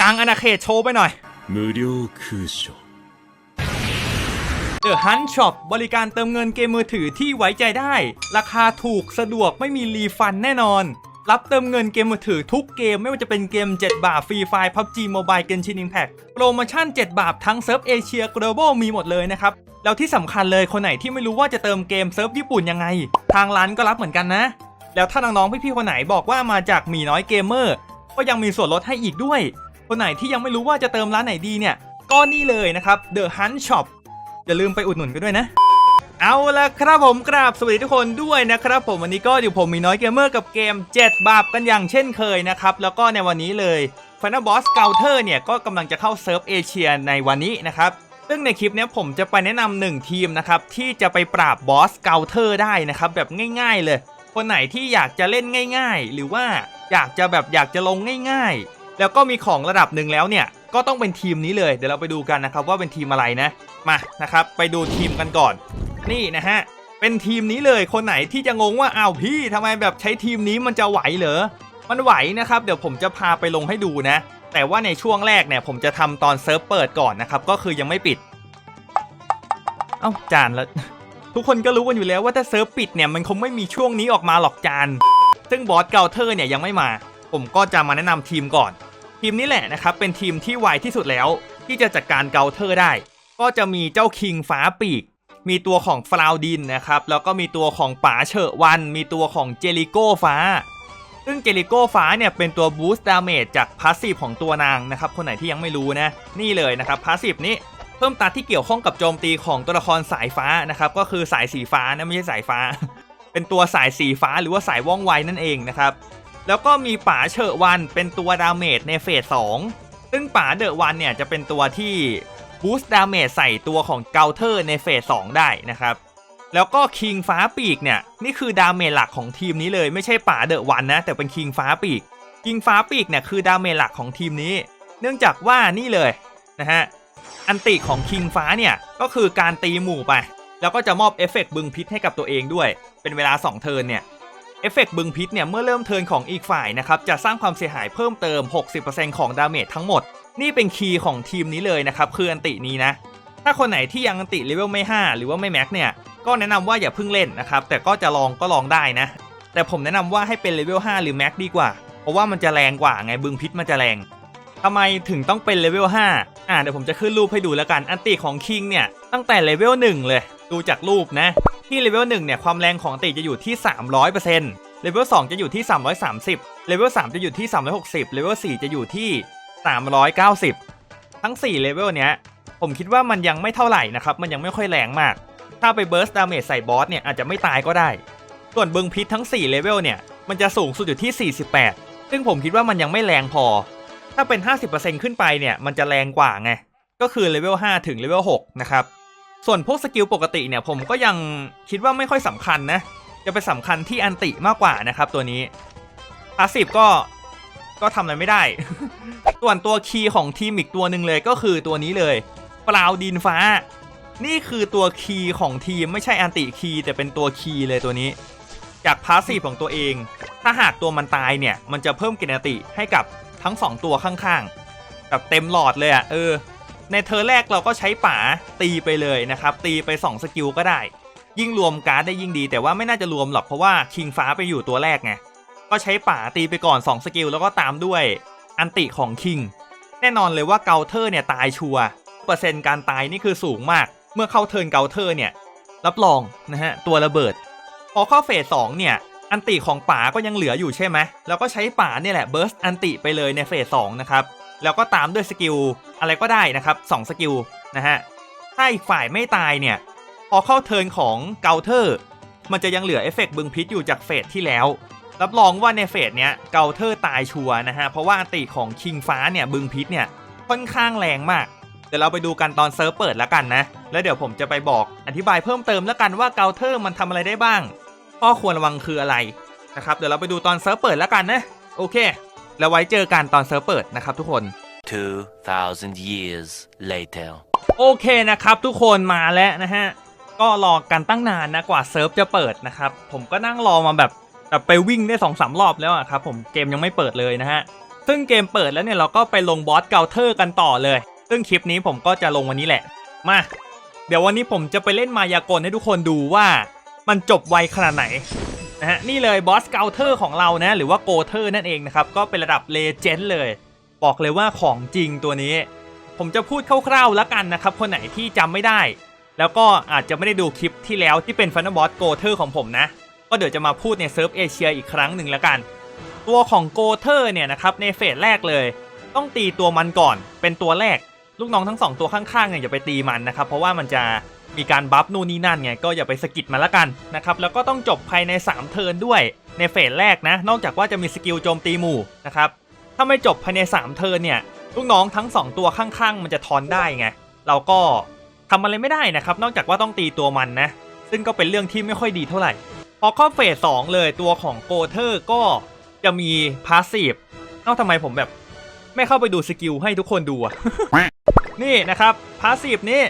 กลางอาณาเขตโชว์ไปหน่อย 无料空所 The Hunt Shop บริการเติมเงินเกมมือถือที่ไว้ใจได้ ราคาถูกสะดวกไม่มีรีฟันแน่นอน รับเติมเงินเกมมือถือทุกเกมไม่ว่าจะเป็นเกม 7 บาทฟรีไฟล์ PUBG Mobile Genshin Impact โปรโมชั่น 7 บาททั้งเซิร์ฟเอเชีย Global มีหมดเลยนะครับ แล้วที่สำคัญเลยคนไหนที่ไม่รู้ว่าจะเติมเกมเซิร์ฟญี่ปุ่นยังไง ทางร้านก็รับเหมือนกันนะ แล้วถ้าน้องๆพี่ๆคนไหนบอกว่ามาจากหมีน้อยเกมเมอร์ก็ยังมีส่วนลดให้อีกด้วย คนไหนที่ยังไม่รู้ว่าจะเติมร้านไหนดีเนี่ยก็นี่เลยนะครับ The Hunt Shop อย่าลืมไปอุดหนุนกันด้วยนะ เอาละครับผมกราบสวัสดีทุกคนด้วยนะครับผมวันนี้ก็อยู่ผมมีน้อยเกมเมอร์กับเกม 7 บาปกันอย่างเช่นเคยนะครับ แล้วก็ในวันนี้เลย Final Boss c o u n t e r เนี่ยก็กำลังจะเข้าเซิร์ฟเอเชียในวันนี้นะครับซึ่งในคลิปนี้ผมจะไปแนะนำหนึ่งทีมนะครับที่จะไปปราบบอสเกาเทอร์ได้นะครับแบบง่าย ๆ เลย คนไหนที่อยากจะเล่นง่าย ๆ หรือว่าอยากจะแบบอยากจะลงง่าย ๆ แล้วก็มีของระดับหนึ่งแล้วเนี่ย ก็ต้องเป็นทีมนี้เลย เดี๋ยวเราไปดูกันนะครับว่าเป็นทีมอะไรนะ มานะครับ ไปดูทีมกันก่อน นี่นะฮะ เป็นทีมนี้เลยคนไหนที่จะงงว่าอ้าวพี่ทำไมแบบใช้ทีมนี้มันจะไหวเหรอ มันไหวนะครับ เดี๋ยวผมจะพาไปลงให้ดูนะ แต่ว่าในช่วงแรกเนี่ยผมจะทำตอนเซิร์ฟเปิดก่อนนะครับก็คือยังไม่ปิด เอ้าจานแล้วทุกคนก็รู้กันอยู่แล้วว่าถ้าเซิร์ฟปิดเนี่ยมันคงไม่มีช่วงนี้ออกมาหรอกจานซึ่งบอสเกาเทอร์เนี่ยยังไม่มา ผมก็จะมาแนะนำทีมก่อน ทีมนี้แหละนะครับเป็นทีมที่ไวที่สุดแล้ว ที่จะจัดการเกาเทอร์ได้ ก็จะมีเจ้าคิงฟ้าปีก มีตัวของฟลาวดินนะครับแล้วก็มีตัวของป๋าเฉอวัน มีตัวของเจลิโก้ฟ้า ซึ่งเจลิโก้ฟ้าเนี่ยเป็นตัวบูสต์ดาเมจจากพาสซีฟของตัวนางนะครับคนไหนที่ยังไม่รู้นะนี่เลยนะครับพาสซีฟนี้เพิ่มตัดที่เกี่ยวข้องกับโจมตีของตัวละครสายฟ้านะครับก็คือสายสีฟ้านะไม่ใช่สายฟ้า เป็นตัวสายสีฟ้าหรือว่าสายว่องไวนั่นเองนะครับ แล้วก็มีป๋าเฉอะวันเป็นตัวดาเมจในเฟส2ซึ่งป๋าเดอะวันเนี่ยจะเป็นตัวที่บูสต์ดาเมจใส่ตัวของเกาเทอร์ในเฟส2ได้นะครับ แล้วก็คิงฟ้าปีกเนี่ยนี่คือดาเมจหลักของทีมนี้เลยไม่ใช่ป๋าเดอะวันนะแต่เป็นคิงฟ้าปีกคิงฟ้าปีกเนี่ยคือดาเมจหลักของทีมนี้ เนื่องจากว่านี่เลยนะฮะอันติของคิงฟ้าเนี่ยก็คือการตีหมู่ไป แล้วก็จะมอบเอฟเฟกต์บึงพิษให้กับตัวเองด้วย เป็นเวลา 2 เทิร์นเนี่ย เอฟเฟกต์บึงพิษเนี่ยเมื่อเริ่มเทินของอีกฝ่ายนะครับจะสร้างความเสียหายเพิ่มเติม 60%ของดาเมจทั้งหมด นี่เป็นคีย์ของทีมนี้เลยนะครับคืออันตินี้นะ ถ้าคนไหนที่ยังอันติเลเวลไม่ 5 หรือว่าไม่แม็กเนี่ยก็แนะนำว่าอย่าเพิ่งเล่นนะครับแต่ก็จะลองก็ลองได้นะ แต่ผมแนะนำว่าให้เป็นเลเวล5หรือแม็กดีกว่า เพราะว่ามันจะแรงกว่าไงบึงพิษมันจะแรงทำไมถึงต้องเป็นเลเวล5อ่าเดี๋ยวผมจะขึ้นรูปให้ดูแล้วกันอันติของคิงเนี่ยตั้งแต่เลเวล1เลย ดูจากรูปนะ ที่เลเวล1เนี่ยความแรงของติจะอยู่ที่ 300%เลเวล2จะอยู่ที่ 330เลเวล3จะอยู่ที่ 360เลเวล4จะอยู่ที่ 390 ทั้ง4เลเวลเนี้ยผมคิดว่ามันยังไม่เท่าไหร่นะครับ มันยังไม่ค่อยแรงมาก ถ้าไปเบิร์สดาเมจใส่บอสเนี่ยอาจจะไม่ตายก็ได้ ส่วนบึงพิษทั้ง4เลเวลเนี่ยมันจะสูงสุดอยู่ที่ 48 ซึ่งผมคิดว่ามันยังไม่แรงพอ ถ้าเป็น 50%ขึ้นไปเนี่ยมันจะแรงกว่าไง ก็คือเลเวล5ถึงเลเวล6นะครับ ส่วนพวกสกิลปกติเนี่ยผมก็ยังคิดว่าไม่ค่อยสำคัญนะ จะไปสำคัญที่อันติมากกว่านะครับตัวนี้พาสซีฟก็ก็ทำอะไรไม่ได้ ส่วนตัวคีย์ของทีมอีกตัวหนึ่งเลยก็คือตัวนี้เลยเปล่าดินฟ้า นี่คือตัวคีย์ของทีมไม่ใช่อันติคีย์แต่เป็นตัวคีย์เลยตัวนี้ จากพาสซีฟของตัวเอง ถ้าหากตัวมันตายเนี่ย มันจะเพิ่มกินติให้กับทั้ง 2 ตัวข้างๆแบบเต็มหลอดเลยอะ่ะเออ ในเธอแรกเราก็ใช้ป๋าตีไปเลยนะครับตีไป 2 สกิลก็ได้ ยิ่งรวมการ์ดได้ยิ่งดี แต่ว่าไม่น่าจะรวมหรอกเพราะว่าคิงฟ้าไปอยู่ตัวแรกไงก็ใช้ป๋าตีไปก่อน 2 สกิลแล้วก็ตามด้วยอันติของคิงแน่นอนเลยว่าเกาเทอร์เนี่ยตายชัวร์เปอร์เซ็นต์การตายนี่คือสูงมาก เมื่อเข้าเทิร์นเกาเทอร์เนี่ยรับรองนะฮะตัวระเบิด พอเข้าเฟสสองเนี่ยอันติของป๋าก็ยังเหลืออยู่ใช่ไหมแล้วก็ใช้ป๋าเนี่ยแหละเบิร์สอันติไปเลยในเฟสสองนะครับ แล้วก็ตามด้วยสกิลอะไรก็ได้นะครับสองสกิลนะฮะถ้าอีกฝ่ายไม่ตายเนี่ย พอเข้าเทิร์นของเกาเทอร์ มันจะยังเหลือเอฟเฟกต์บึงพิษอยู่จากเฟสที่แล้ว รับรองว่าในเฟสเนี้ยเกาเทอร์ตายชัวนะฮะ เพราะว่าอันติของคิงฟ้าเนี่ยบึงพิษเนี่ยค่อนข้างแรงมาก เดี๋ยวเราไปดูกันตอนเซิร์ฟเปิดแล้วกันนะ แล้วเดี๋ยวผมจะไปบอกอธิบายเพิ่มเติมแล้วกันว่าเกาเทอร์มันทำอะไรได้บ้างข้อควรระวังคืออะไรนะครับ เดี๋ยวเราไปดูตอนเซิร์ฟเปิดแล้วกันนะ โอเค แล้วไว้เจอกันตอนเซิร์ฟเปิดนะครับทุกคน 2,000 years later. โอเคนะครับทุกคนมาแล้วนะฮะ ก็รอกันตั้งนานนะกว่าเซิร์ฟจะเปิดนะครับ ผมก็นั่งรอมาแบบแบบไปวิ่งได้สองสามรอบแล้วอะครับผมเกมยังไม่เปิดเลยนะฮะ ซึ่งเกมเปิดแล้วเนี่ยเราก็ไปลงบอสเกาเทอร์กันต่อเลย ซึ่งคลิปนี้ผมก็จะลงวันนี้แหละ มา เดี๋ยววันนี้ผมจะไปเล่นมายากลให้ทุกคนดูว่า มันจบไวขนาดไหน นะฮะนี่เลยบอสเกาเทอร์ของเรานะหรือว่าโกเทอร์นั่นเองนะครับก็เป็นระดับเลเจนด์เลย บอกเลยว่าของจริงตัวนี้ ผมจะพูดคร่าวๆแล้วกันนะครับคนไหนที่จำไม่ได้ แล้วก็อาจจะไม่ได้ดูคลิปที่แล้วที่เป็นฟันบอสโกเทอร์ของผมนะ ก็เดี๋ยวจะมาพูดในเซิร์ฟเอเชียอีกครั้งหนึ่งแล้วกัน ตัวของโกเทอร์เนี่ยนะครับในเฟสแรกเลย ต้องตีตัวมันก่อนเป็นตัวแรก ลูกน้องทั้งสองตัวข้างๆเนี่ยอย่าไปตีมันนะครับ เพราะว่ามันจะมีการบัฟนู่นนี่นั่นไงก็อย่าไปสะกิดมันละกันนะครับแล้วก็ต้องจบภายใน 3 เทิร์นด้วยในเฟสแรกนะ นอกจากว่าจะมีสกิลโจมตีหมู่นะครับถ้าไม่จบภายใน 3 เทิร์นเนี่ยลูกน้องทั้ง 2 ตัวข้างๆ มันจะทอนได้ไงเราก็ทำอะไรไม่ได้นะครับ นอกจากว่าต้องตีตัวมันนะ ซึ่งก็เป็นเรื่องที่ไม่ค่อยดีเท่าไหร่ พอเข้าเฟสสองเลยตัวของโกเทอร์ก็จะมีพาสซีฟเอ้าทำไมผมแบบ ไม่เข้าไปดูสกิลให้ทุกคนดูอะ นี่นะครับพาสซีฟนี้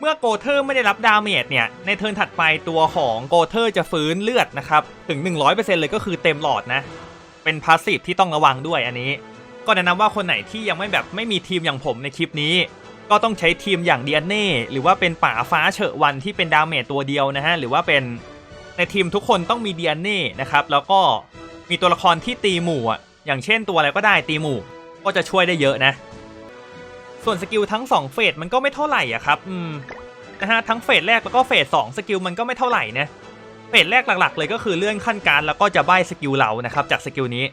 เมื่อโกเทอร์ไม่ได้รับดาเมจเนี่ย ในเทิร์นถัดไปตัวของโกเทอร์จะฟื้นเลือดนะครับ ถึง 100%เลยก็คือเต็มหลอดนะ เป็นพาสซีฟที่ต้องระวังด้วยอันนี้ ก็แนะนำว่าคนไหนที่ยังไม่แบบไม่มีทีมอย่างผมในคลิปนี้ ก็ต้องใช้ทีมอย่างเดียนเน่หรือว่าเป็นป่าฟ้าเฉอะวันที่เป็นดาเมจตัวเดียวนะฮะ หรือว่าเป็นในทีมทุกคนต้องมีเดียนเน่นะครับแล้วก็มีตัวละครที่ตีหมู่อะอย่างเช่นตัวอะไรก็ได้ตีหมู่ ก็จะช่วยได้เยอะนะ ส่วนสกิลทั้ง2เฟสมันก็ไม่เท่าไหร่อะครับอืมนะฮะทั้งเฟสแรกแล้วก็เฟส2สกิลมันก็ไม่เท่าไหร่นะเฟสแรกหลัก ๆ เลยก็คือเลื่อนขั้นการแล้วก็จะใบสกิลเรานะครับจากสกิลนี้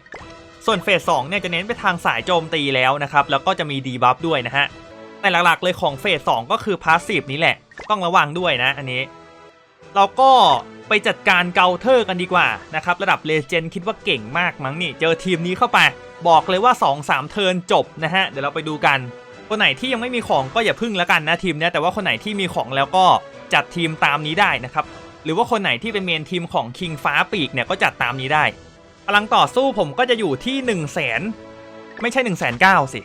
ส่วนเฟส2เนี่ยจะเน้นไปทางสายโจมตีแล้วนะครับแล้วก็จะมีดีบัฟด้วยนะฮะแต่หลักๆเลยของเฟส2ก็คือพาสซีฟนี้แหละต้องระวังด้วยนะอันนี้เราก็ไปจัดการเกาเทอร์กันดีกว่านะครับระดับเลเจนด์คิดว่าเก่งมากมั้งนี่เจอทีมนี้เข้าไป บอกเลยว่า 2-3 เทิร์นจบนะฮะเดี๋ยวเราไปดูกัน คนไหนที่ยังไม่มีของก็อย่าพึ่งแล้วกันนะทีมเนี้ยแต่ว่าคนไหนที่มีของแล้วก็จัดทีมตามนี้ได้นะครับหรือว่าคนไหนที่เป็นเมนทีมของคิงฟ้าปีกเนี่ยก็จัดตามนี้ได้พลังต่อสู้ผมก็จะอยู่ที่1นึ่งแสนไม่ใช่1นึ่งแสนเก้าสิ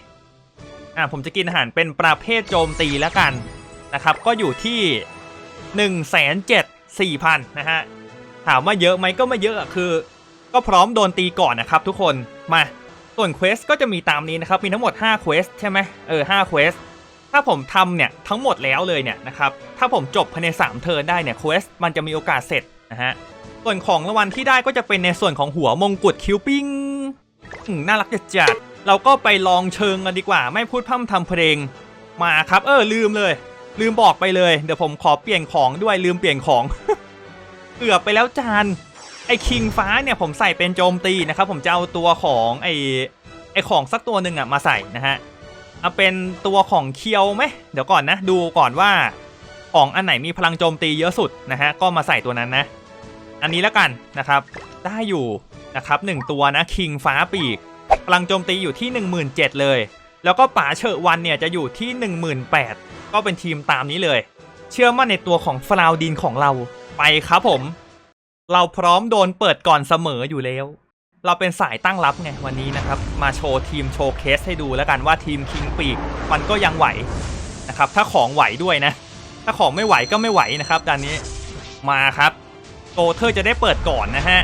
อ่าผมจะกินอาหารเป็นประเภทโจมตีแล้วกันนะครับก็อยู่ที่1นึ่งแสนเจ็ดสี่พันนะฮะถามว่าเยอะไหมก็ไม่เยอะอะคือ ก็พร้อมโดนตีก่อนนะครับทุกคนมา ส่วนเควสก็จะมีตามนี้นะครับ มีทั้งหมด5เควสใช่ไหมเออ5เควสถ้าผมทำเนี่ยทั้งหมดแล้วเลยเนี่ยนะครับถ้าผมจบภายใน 3 เทิร์นได้เนี่ยเควสมันจะมีโอกาสเสร็จนะฮะส่วนของรางวัลที่ได้ก็จะเป็นในส่วนของหัวมงกุฎคิวปิ้งน่ารักจัดจัดเราก็ไปลองเชิงกันดีกว่า ไม่พูดพร่ำทำเพลงมาครับเออลืมเลย ลืมบอกไปเลย เดี๋ยวผมขอเปลี่ยนของด้วยลืมเปลี่ยนของเกือบไปแล้วจาน ไอ้คิงฟ้าเนี่ยผมใส่เป็นโจมตีนะครับผมจะเอาตัวของไอ้ไอ้ของสักตัวหนึ่งอะมาใส่นะฮะเอาเป็นตัวของเคียวไหมเดี๋ยวก่อนนะ ดูก่อนว่าของอันไหนมีพลังโจมตีเยอะสุดนะฮะก็มาใส่ตัวนั้นนะ อันนี้แล้วกันนะครับได้อยู่นะครับหนึ่งตัวนะคิงฟ้าปีกพลังโจมตีอยู่ที่ 17,000เลย แล้วก็ป๋าเฉอวันเนี่ยจะอยู่ที่ 18,000ก็เป็นทีมตามนี้เลย เชื่อมั่นในตัวของฟลาวดินของเราไปครับผม เราพร้อมโดนเปิดก่อนเสมออยู่แล้ว เราเป็นสายตั้งรับไงวันนี้นะครับ มาโชว์ทีมโชว์เคสให้ดูแล้วกันว่าทีมคิงปีกมันก็ยังไหวนะครับ ถ้าของไหวด้วยนะ ถ้าของไม่ไหวก็ไม่ไหวนะครับด้านนี้มาครับโกเทอร์จะได้เปิดก่อนนะฮะ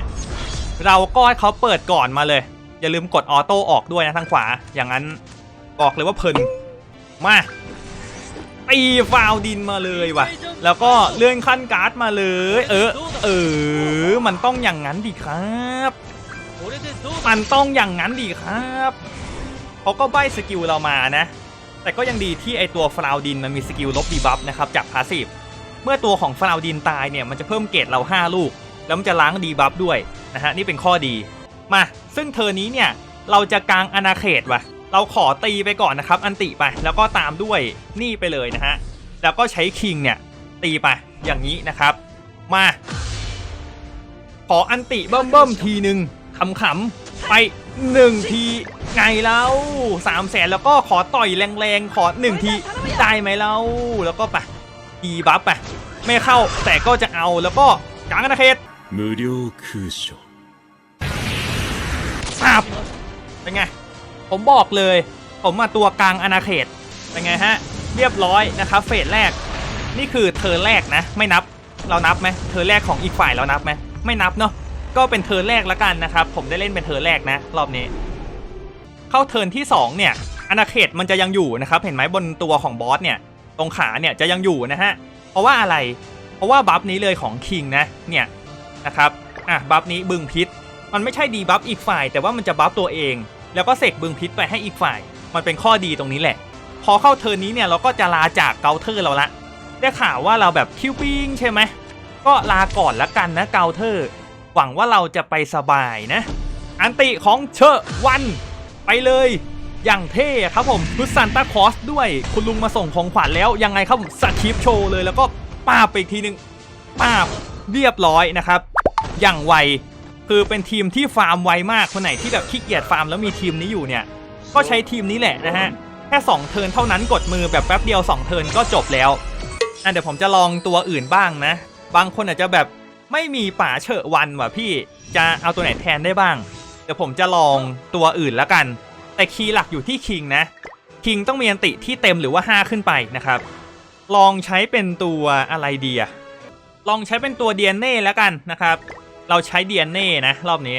เราก็ให้เขาเปิดก่อนมาเลย อย่าลืมกดออโต้ออกด้วยนะทางขวา อย่างนั้นบอกเลยว่าเพลินมา ตีฟาวดินมาเลยว่ะ แล้วก็เลื่อนขั้นการ์ดมาเลย เออ เออ มันต้องอย่างนั้นดิครับ มันต้องอย่างนั้นดิครับเขาก็ใบสกิลเรามานะ แต่ก็ยังดีที่ไอตัวฟลาวดินมันมีสกิลลบดีบัฟนะครับจากพาสซีฟเมื่อตัวของฟลาวดินตายเนี่ยมันจะเพิ่มเกรดเรา 5 ลูก แล้วมันจะล้างดีบัฟด้วยนะฮะนี่เป็นข้อดี มา ซึ่งเธอนี้เนี่ยเราจะกางอาณาเขตว่ะ เราขอตีไปก่อนนะครับ อันติไปแล้วก็ตามด้วยนี่ไปเลยนะฮะ แล้วก็ใช้คิงเนี่ยตีไปอย่างนี้นะครับ มา ขออันติเบิ่มเบิ่มๆทีหนึ่งขำๆไปหนึ่งทีไงแล้วสามแสนแล้วก็ขอต่อยแรงๆ ขอหนึ่งทีได้ไหมเล่าแล้วก็ไปดีบัฟไปไม่เข้าแต่ก็จะเอาแล้วก็กางอาณาเขต 无料空所 ปับเป็นไง ผมบอกเลย ผมมาตัวกลางอาณาเขตเป็นไงฮะ เรียบร้อยนะครับ เฟสแรก นี่คือเธอแรกนะ ไม่นับเรานับไหมเธอแรกของอีกฝ่ายเรานับไหมไม่นับเนาะก็เป็นเธอแรกละกันนะครับ ผมได้เล่นเป็นเธอแรกนะ รอบนี้ เข้าเทินที่ 2 เนี่ยอาณาเขตมันจะยังอยู่นะครับ เห็นไหมบนตัวของบอสเนี่ยตรงขาเนี่ยจะยังอยู่นะฮะเพราะว่าอะไร เพราะว่าบัฟนี้เลยของคิงนะเนี่ยนะครับอะบัฟนี้บึงพิษ มันไม่ใช่ดีบัฟอีกฝ่าย แต่ว่ามันจะบัฟตัวเอง แล้วก็เสกบึงพิษไปให้อีกฝ่าย มันเป็นข้อดีตรงนี้แหละ พอเข้าเทิร์นนี้เนี่ยเราก็จะลาจากเกาเทอร์เราละ ได้ข่าวว่าเราแบบคิวปิ้งใช่ไหมก็ลาก่อนละกันนะเกาเทอร์ หวังว่าเราจะไปสบายนะ อันติของเชอวัน ไปเลย อย่างเท่ครับผมชุดซันตาคอสด้วยคุณลุงมาส่งของขวัญแล้วยังไงครับสคริปโชว์เลยแล้วก็ป้าไปอีกทีหนึ่งป้าเรียบร้อยนะครับ อย่างไว คือเป็นทีมที่ฟาร์มไวมากคนไหนที่แบบขี้เกียจฟาร์มแล้วมีทีมนี้อยู่เนี่ย ก็ใช้ทีมนี้แหละนะฮะ แค่2เทิร์นเท่านั้นกดมือแบบแป๊บเดียว 2 เทิร์นก็จบแล้วอะเดี๋ยวผมจะลองตัวอื่นบ้างนะ บางคนอาจจะแบบไม่มีป่าเฉอะวันว่ะพี่จะเอาตัวไหนแทนได้บ้าง เดี๋ยวผมจะลองตัวอื่นแล้วกัน แต่คีย์หลักอยู่ที่คิงนะคิงต้องมีอันติที่เต็มหรือว่า 5 ขึ้นไปนะครับ ลองใช้เป็นตัวอะไรดีอะลองใช้เป็นตัวเดียนเน่แล้วกันนะครับ เราใช้เดียนเน่นะ รอบนี้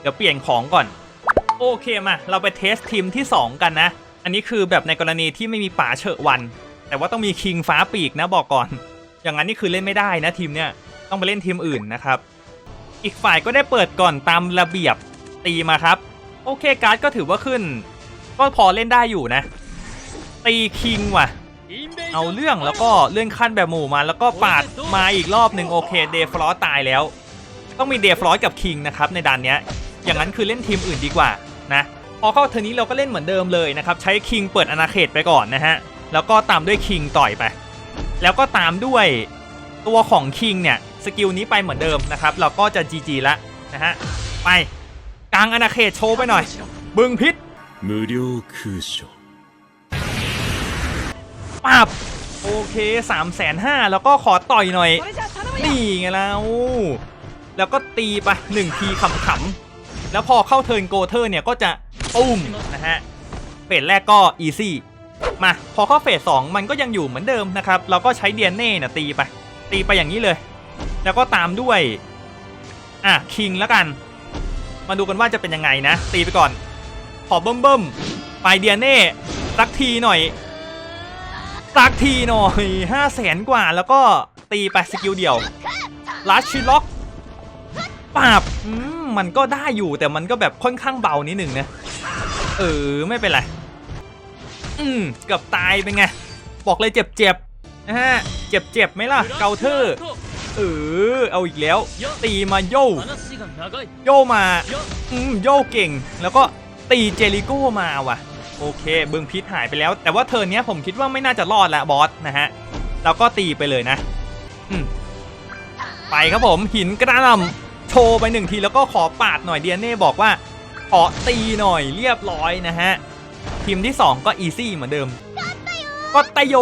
เดี๋ยวเปลี่ยนของก่อน โอเคมา เราไปเทสทีมที่ 2 กันนะ อันนี้คือแบบในกรณีที่ไม่มีป่าเฉอะวัน แต่ว่าต้องมีคิงฟ้าปีกนะบอกก่อน อย่างนั้นนี่คือเล่นไม่ได้นะทีมเนี้ยต้องไปเล่นทีมอื่นนะครับ อีกฝ่ายก็ได้เปิดก่อนตามระเบียบตีมาครับ โอเคการ์ดก็ถือว่าขึ้น ก็พอเล่นได้อยู่นะ ตีคิงว่ะเอาเรื่องแล้วก็เลื่อนขั้นแบบหมู่มาแล้วก็ปาดมาอีกรอบหนึ่งโอเคเดฟลอตายแล้ว ต้องมีเดฟลอสกับคิงนะครับในด่านเนี้ย อย่างนั้นคือเล่นทีมอื่นดีกว่านะพอเข้าเทอร์นี้เราก็เล่นเหมือนเดิมเลยนะครับ ใช้คิงเปิดอาณาเขตไปก่อนนะฮะ แล้วก็ตามด้วยคิงต่อยไป แล้วก็ตามด้วยตัวของคิงเนี่ยสกิลนี้ไปเหมือนเดิมนะครับ เราก็จะ GG ละนะฮะ ไปกลางอาณาเขตโชว์ไปหน่อย บึงพิษ 无料空所 ปับโอเค3ามแสนห้าแล้วก็ขอต่อยหน่อย นี่ไงแล้ว แล้วก็ตีไปหนึ่งทีขำๆแล้วพอเข้าเทิร์นโกเทอร์เนี่ยก็จะตุ้มนะฮะเฟสแรกก็อีซี่มาพอเข้าเฟสสองมันก็ยังอยู่เหมือนเดิมนะครับ เราก็ใช้เดียนเน่น่ะตีไปตีไปอย่างนี้เลย แล้วก็ตามด้วยอะคิงแล้วกัน มาดูกันว่าจะเป็นยังไงนะ ตีไปก่อน ขอเบิ่มเบิ่มๆไปเดียนเน่สักทีหน่อยสักทีหน่อยห้าแสนกว่าแล้วก็ตีไปสกิลเดียวลัชชิล็อก ปาบมันก็ได้อยู่แต่มันก็แบบค่อนข้างเบานิดหนึ่งนะ เออ ไม่เป็นไร อืมเกือบตายเป็นไง บอกเลยเจ็บๆนะฮะ เจ็บๆไหมล่ะ เกาเทอเออ เอาอีกแล้ว ตีมาโยโยมา อืมโยเก่ง แล้วก็ตีเจริโก้มาว่ะ โอเค เบึงพิษหายไปแล้ว แต่ว่าเธอเนี้ยผมคิดว่าไม่น่าจะรอดละบอสนะฮะเราก็ตีไปเลยนะ อืมไปครับผมหินกระหนำ โชว์ไปหนึ่งทีแล้วก็ขอปาดหน่อยเดียเน่บอกว่าขอตีหน่อยเรียบร้อยนะฮะทีมที่ 2 ก็อีซี่เหมือนเดิมก็ตะโย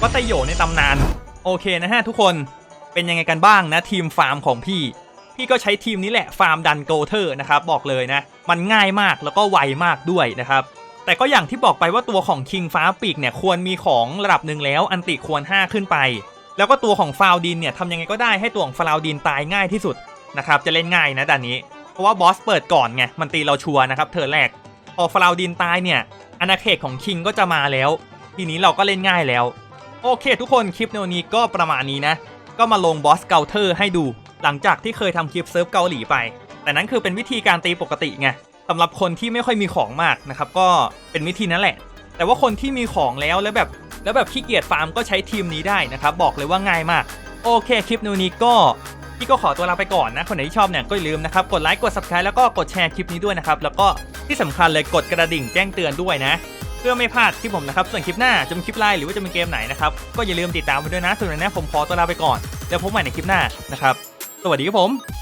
ก็ตะโยในตำนาน โอเคนะฮะทุกคนเป็นยังไงกันบ้างนะทีมฟาร์มของพี่ พี่ก็ใช้ทีมนี้แหละฟาร์มดันโกเทอร์นะครับบอกเลยนะ มันง่ายมากแล้วก็ไวมากด้วยนะครับแต่ก็อย่างที่บอกไปว่าตัวของคิงฟ้าปีกเนี่ยควรมีของระดับหนึ่งแล้วอันติควร 5 ขึ้นไป แล้วก็ตัวของฟาวดินเนี่ยทำยังไงก็ได้ให้ตัวของฟาวดินตายง่ายที่สุด นะครับจะเล่นง่ายนะด่านนี้ เพราะว่าบอสเปิดก่อนไงมันตีเราชัวร์นะครับเธอแรกพอฟาวดินตายเนี่ยอาณาเขตของคิงก็จะมาแล้ว ทีนี้เราก็เล่นง่ายแล้ว โอเค ทุกคนคลิปในวันนี้ก็ประมาณนี้นะ ก็มาลงบอสเกาเทอร์ให้ดู หลังจากที่เคยทำคลิปเซิร์ฟเกาหลีไป แต่นั้นคือเป็นวิธีการตีปกติไงสำหรับคนที่ไม่ค่อยมีของมากนะครับก็เป็นวิธีนั้นแหละ แต่ว่าคนที่มีของแล้วแล้วแบบแล้วแบบขี้เกียจฟาร์มก็ใช้ทีมนี้ได้นะครับบอกเลยว่าง่ายมาก โอเคคลิปในวันนี้ก็ี่ก็ขอตัวลาไปก่อนนะ คนไหนที่ชอบเนี่ยก็อย่าลืมนะครับ กดไลค์ กด subscribe แล้วก็กดแชร์คลิปนี้ด้วยนะครับ แล้วก็ที่สำคัญเลยกดกระดิ่งแจ้งเตือนด้วยนะ เพื่อไม่พลาดคลิปผมนะครับ ส่วนคลิปหน้าจะเป็นคลิปไลน์หรือว่าจะเป็นเกมไหนนะครับ ก็อย่าลืมติดตามไปด้วยนะส่วนวันนี้ผมขอตัวลาไปก่อน แล้วพบใหม่ในคลิปหน้านะครับ สวัสดีครับผม